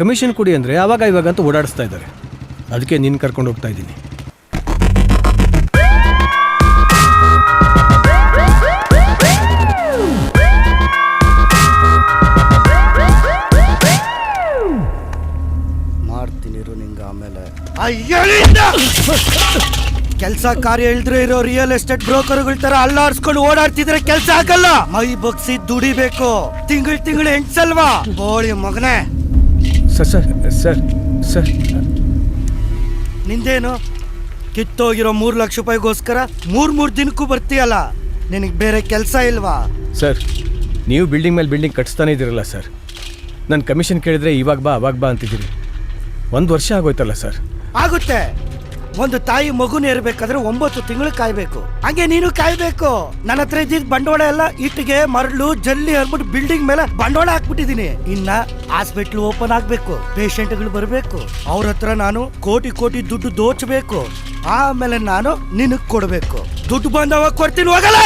Commission ಕೊಡಿ ಅಂದರೆ ಆವಾಗ ಇವಾಗ ಅಂತ ಓಡಾಡಿಸ್ತಾ ಇದ್ದಾರೆ. ಅದಕ್ಕೆ ನೀನು ಕರ್ಕೊಂಡು ಹೋಗ್ತಾ ಇದ್ದೀನಿ. ಮಾಡ್ತೀನಿರು ನಿಂಗೆ ಆಮೇಲೆ. ಕೆಲಸ ಕಾರ್ಯ ಇಲ್ದ್ರೆ ಇರೋ ರಿಯಲ್ ಎಸ್ಟೇಟ್ ಬ್ರೋಕರ್ಗಳ ತರ ಅಲ್ಲಾಡ್ಸ್ಕೊಂಡು ಓಡಾಡ್ತಿದ್ರೆ ಕೆಲಸ ಆಗಲ್ಲ. ಮೈ ಬಗ್ಸಿ ದುಡಿಬೇಕು. ತಿಂಗಳು ತಿಂಗಳು ಎಂಟ್ಸಲ್ವಾ ಬೋಳಿ ಮಗನೇ. Sir sir sir sir. ನಿಂದೇನು? ಕಿತ್ತೋಗಿರೋ ಮೂರು ಲಕ್ಷ ರೂಪಾಯಿಗೋಸ್ಕರ ಮೂರು ಮೂರು ದಿನಕ್ಕೂ ಬರ್ತೀಯಲ್ಲ? ನಿನಗೆ ಬೇರೆ ಕೆಲಸ ಇಲ್ವಾ? ಸರ್ ನೀವು ಬಿಲ್ಡಿಂಗ್ ಮೇಲೆ ಬಿಲ್ಡಿಂಗ್ ಕಟ್ಸ್ತಾನೆ ಇದ್ದೀರಲ್ಲ ಸರ್. ನನ್ನ ಕಮಿಷನ್ ಕೇಳಿದ್ರೆ ಇವಾಗ ಬಾ ಅವಾಗ ಬಾ ಅಂತಿದ್ದೀರಿ. ಒಂದು ವರ್ಷ ಆಗೋಯ್ತಲ್ಲ ಸರ್. ಆಗುತ್ತೆ. ಒಂದು ತಾಯಿ ಮಗುನ ಇರ್ಬೇಕಾದ್ರೆ ಒಂಬತ್ತು ತಿಂಗಳು ಕಾಯ್ಬೇಕು. ಹಂಗೆ ನೀನು ಕಾಯ್ಬೇಕು. ನನ್ನ ಹತ್ರ ಇದ್ದಿದ್ ಬಂಡವಾಳ ಎಲ್ಲ ಇಟ್ಟಿಗೆ, ಮರಳು, ಜಲ್ಲಿ ಹರ್ಬಿಟ್ಟು ಬಿಲ್ಡಿಂಗ್ ಮೇಲೆ ಬಂಡವಾಳ ಹಾಕ್ಬಿಟ್ಟಿದೀನಿ. ಇನ್ನ ಹಾಸ್ಪಿಟ್ಲ್ ಓಪನ್ ಆಗ್ಬೇಕು. ಪೇಷಂಟ್ಗಳು ಬರಬೇಕು. ಅವ್ರ ಹತ್ರ ನಾನು ಕೋಟಿ ಕೋಟಿ ದುಡ್ಡು ದೋಚಬೇಕು. ಆಮೇಲೆ ನಾನು ನಿನಗ್ ಕೊಡ್ಬೇಕು. ದುಡ್ಡು ಬಂದವಾಗ ಕೊಡ್ತೀನಿ ಹೋಗಲ್ಲ